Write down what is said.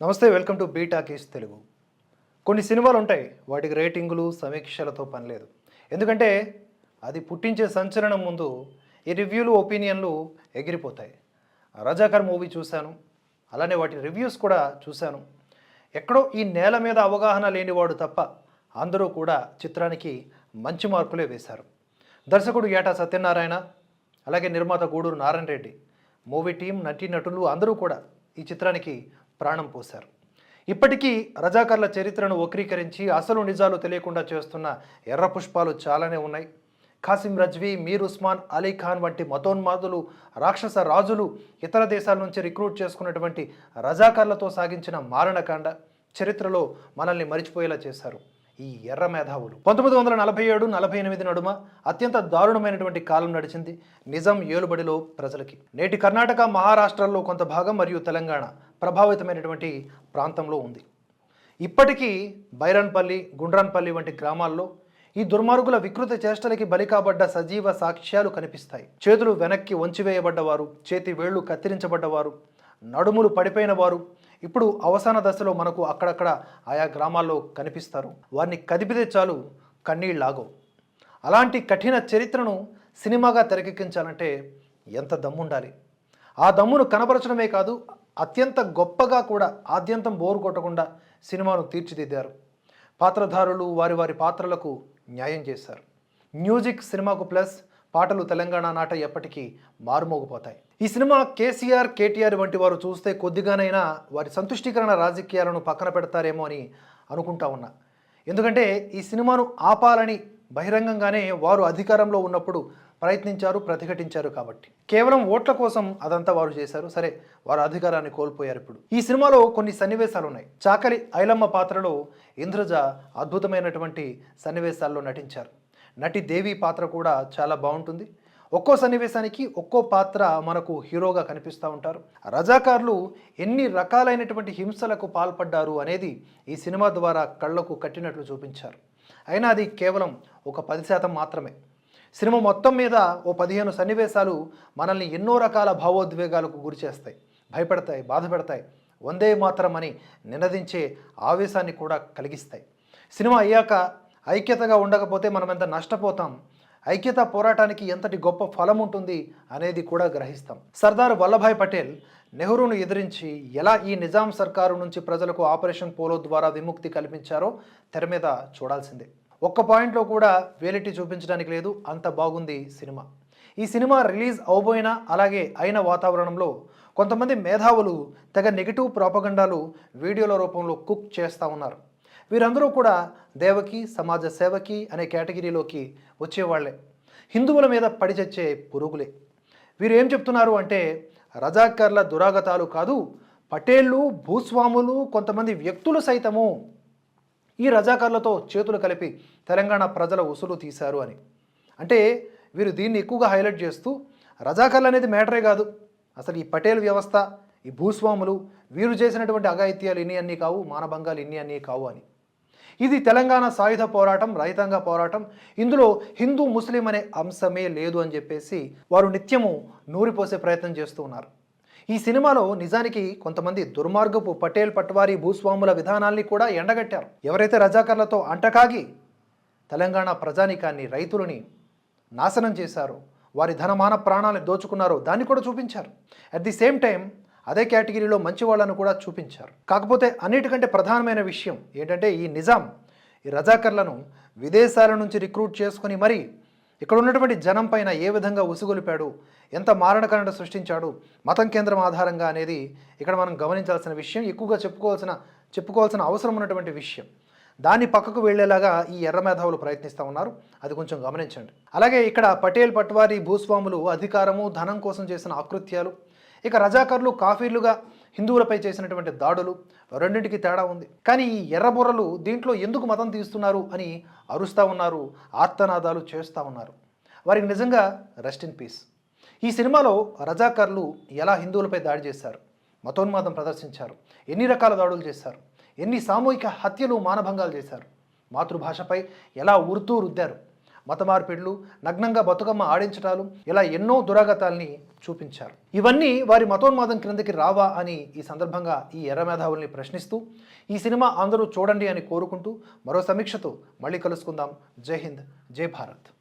నమస్తే welcome to బీటాకేష్ Telugu. కొన్ని సినిమాలు ఉంటాయి వాటికి రేటింగులు సమీక్షలతో పనిలేదు ఎందుకంటే అది పుట్టించే సంచలనం ముందు ఈ రివ్యూలు ఒపీనియన్లు ఎగిరిపోతాయి. రజాకర్ మూవీ చూశాను అలానే వాటి రివ్యూస్ కూడా చూశాను. ఎక్కడో ఈ నేల మీద అవగాహన లేనివాడు తప్ప అందరూ కూడా చిత్రానికి మంచి మార్కులే వేశారు. దర్శకుడు ఏటా సత్యనారాయణ అలాగే నిర్మాత గూడూరు నారాయణ రెడ్డి మూవీ టీం నటీనటులు అందరూ కూడా ఈ చిత్రానికి ప్రాణం పోశారు. ఇప్పటికీ రజాకర్ల చరిత్రను వక్రీకరించి అసలు నిజాలు తెలియకుండా చేస్తున్న ఎర్ర పుష్పాలు చాలానే ఉన్నాయి. ఖాసిం రజ్వీ మీర్ ఉస్మాన్ అలీ ఖాన్ వంటి మతోన్మాదులు రాక్షస రాజులు ఇతర దేశాల నుంచి రిక్రూట్ చేసుకున్నటువంటి రజాకర్లతో సాగించిన మారణకాండ చరిత్రలో మనల్ని మరిచిపోయేలా చేశారు ఈ ఎర్ర మేధావులు. పంతొమ్మిది వందల నలభై ఏడు నలభై ఎనిమిది నడుమ అత్యంత దారుణమైనటువంటి కాలం నడిచింది నిజం ఏలుబడిలో ప్రజలకి. నేటి కర్ణాటక మహారాష్ట్రలో కొంత భాగం మరియు తెలంగాణ ప్రభావితమైనటువంటి ప్రాంతంలో ఉంది. ఇప్పటికీ బైరన్పల్లి గుండ్రాన్పల్లి వంటి గ్రామాల్లో ఈ దుర్మార్గుల వికృత చేష్టలకి బలి కాబడ్డ సజీవ సాక్ష్యాలు కనిపిస్తాయి. చేతులు వెనక్కి వంచివేయబడ్డవారు చేతి వేళ్ళు కత్తిరించబడ్డవారు నడుములు పడిపోయిన వారు ఇప్పుడు అవసాన దశలో మనకు అక్కడక్కడ ఆయా గ్రామాల్లో కనిపిస్తారు. వారిని కదిపితే చాలు కన్నీళ్ళాగో అలాంటి కఠిన చరిత్రను సినిమాగా తెరకెక్కించాలంటే ఎంత దమ్ముండాలి? ఆ దమ్మును కనపరచడమే కాదు అత్యంత గొప్పగా కూడా ఆద్యంతం బోరు కొట్టకుండా సినిమాను తీర్చిదిద్దారు. పాత్రధారులు వారి వారి పాత్రలకు న్యాయం చేశారు. మ్యూజిక్ సినిమాకు ప్లస్ పాటలు తెలంగాణ నాట ఎప్పటికీ మారుమోగిపోతాయి. ఈ సినిమా కేసీఆర్ కేటీఆర్ వంటి వారు చూస్తే కొద్దిగానైనా వారి సంతుష్టీకరణ రాజకీయాలను పక్కన పెడతారేమో అని అనుకుంటా ఉన్నా. ఎందుకంటే ఈ సినిమాను ఆపాలని బహిరంగంగానే వారు అధికారంలో ఉన్నప్పుడు ప్రయత్నించారు ప్రతిఘటించారు కాబట్టి. కేవలం ఓట్ల కోసం అదంతా వారు చేశారు. సరే వారు అధికారాన్ని కోల్పోయారు ఇప్పుడు. ఈ సినిమాలో కొన్ని సన్నివేశాలు ఉన్నాయి చాకలి ఐలమ్మ పాత్రలో ఇంద్రజ అద్భుతమైనటువంటి సన్నివేశాల్లో నటించారు. నటి దేవి పాత్ర కూడా చాలా బాగుంటుంది. ఒక్కో సన్నివేశానికి ఒక్కో పాత్ర మనకు హీరోగా కనిపిస్తూ ఉంటారు. రజాకారులు ఎన్ని రకాలైనటువంటి హింసలకు పాల్పడ్డారు అనేది ఈ సినిమా ద్వారా కళ్ళకు కట్టినట్లు చూపించారు. అయినా అది కేవలం ఒక పది శాతం మాత్రమే. సినిమా మొత్తం మీద ఓ పదిహేను సన్నివేశాలు మనల్ని ఎన్నో రకాల భావోద్వేగాలకు గురి చేస్తాయి. భయపెడతాయి బాధ పెడతాయి వందే మాత్రం అని నినదించే ఆవేశాన్ని కూడా కలిగిస్తాయి. సినిమా అయ్యాక ఐక్యతగా ఉండకపోతే మనం ఎంత నష్టపోతాం? ఐక్యత పోరాటానికి ఎంతటి గొప్ప ఫలం ఉంటుంది అనేది కూడా గ్రహిస్తాం. సర్దార్ వల్లభాయ్ పటేల్ నెహ్రూను ఎదిరించి ఎలా ఈ నిజాం సర్కారు నుంచి ప్రజలకు ఆపరేషన్ పోలో ద్వారా విముక్తి కల్పించారో తెర మీద చూడాల్సిందే. ఒక్క పాయింట్లో కూడా వేలెట్టి చూపించడానికి లేదు. అంత బాగుంది సినిమా. ఈ సినిమా రిలీజ్ అవబోయినా అలాగే అయిన వాతావరణంలో కొంతమంది మేధావులు తెగ నెగిటివ్ ప్రాపగండాలు వీడియోల రూపంలో కుక్ చేస్తూ ఉన్నారు. వీరందరూ కూడా దేవకి సమాజ సేవకి అనే కేటగిరీలోకి వచ్చేవాళ్ళే. హిందువుల మీద పడిచచ్చే పురుగులే. వీరు ఏం చెప్తున్నారు అంటే రజాకర్ల దురాగతాలు కాదు పటేళ్ళు భూస్వాములు కొంతమంది వ్యక్తులు సైతము ఈ రజాకర్లతో చేతులు కలిపి తెలంగాణ ప్రజల ఉసులు తీశారు అని. అంటే వీరు దీన్ని ఎక్కువగా హైలైట్ చేస్తూ రజాకర్లు అనేది మ్యాటరే కాదు. అసలు ఈ పటేల్ వ్యవస్థ ఈ భూస్వాములు వీరు చేసినటువంటి అఘాయిత్యాలు ఇన్ని అన్నీ కావు మానభంగాలు ఇన్ని అన్నీ కావు అని. ఇది తెలంగాణ సాయుధ పోరాటం రైతాంగ పోరాటం ఇందులో హిందూ ముస్లిం అనే అంశమే లేదు అని చెప్పేసి వారు నిత్యము నూరిపోసే ప్రయత్నం చేస్తూ ఉన్నారు. ఈ సినిమాలో నిజానికి కొంతమంది దుర్మార్గపు పటేల్ పట్వారి భూస్వాముల విధానాల్ని కూడా ఎండగట్టారు. ఎవరైతే రజాకర్లతో అంటకాగి తెలంగాణ ప్రజానికాన్ని రైతులని నాశనం చేశారో వారి ధనమాన ప్రాణాలను దోచుకున్నారో దాన్ని కూడా చూపించారు. అట్ ది సేమ్ టైం అదే కేటగిరీలో మంచి వాళ్ళను కూడా చూపించారు. కాకపోతే అన్నిటికంటే ప్రధానమైన విషయం ఏంటంటే ఈ నిజాం ఈ రజాకర్లను విదేశాల నుంచి రిక్రూట్ చేసుకుని మరి ఇక్కడ ఉన్నటువంటి జనం పైన ఏ విధంగా ఉసుగొలిపాడు? ఎంత మారణకాండ సృష్టించాడు? మతం కేంద్రం ఆధారంగా అనేది ఇక్కడ మనం గమనించాల్సిన విషయం ఎక్కువగా చెప్పుకోవాల్సిన చెప్పుకోవాల్సిన అవసరం ఉన్నటువంటి విషయం. దాన్ని పక్కకు వెళ్ళేలాగా ఈ ఎర్ర మేధావులు ప్రయత్నిస్తూ ఉన్నారు. అది కొంచెం గమనించండి. అలాగే ఇక్కడ పటేల్ పట్వారి భూస్వాములు అధికారము ధనం కోసం చేసిన అకృత్యాలు. ఇక రజాకర్లు కాఫీలుగా హిందువులపై చేసినటువంటి దాడులు రెండింటికి తేడా ఉంది. కానీ ఈ ఎర్రబుర్రలు దీంట్లో ఎందుకు మతం తీస్తున్నారు అని అరుస్తూ ఉన్నారు ఆర్తనాదాలు చేస్తూ ఉన్నారు. వారికి నిజంగా రెస్ట్ ఇన్ పీస్ ఈ సినిమాలో రజాకర్లు ఎలా హిందువులపై దాడి చేశారు మతోన్మాదం ప్రదర్శించారు ఎన్ని రకాల దాడులు చేశారు ఎన్ని సామూహిక హత్యలు మానభంగాలు చేశారు మాతృభాషపై ఎలా ఉరుతూ రుద్దారు మత మార్పిడులు నగ్నంగా బతుకమ్మ ఆడించటాలు ఇలా ఎన్నో దురాగతాల్ని చూపించారు. ఇవన్నీ వారి మతోన్మాదం క్రిందకి రావా అని ఈ సందర్భంగా ఈ ఎర్రమేధావుల్ని ప్రశ్నిస్తూ ఈ సినిమా అందరూ చూడండి అని కోరుకుంటూ మరో సమీక్షతో మళ్ళీ కలుసుకుందాం. జై హింద్ జై భారత్.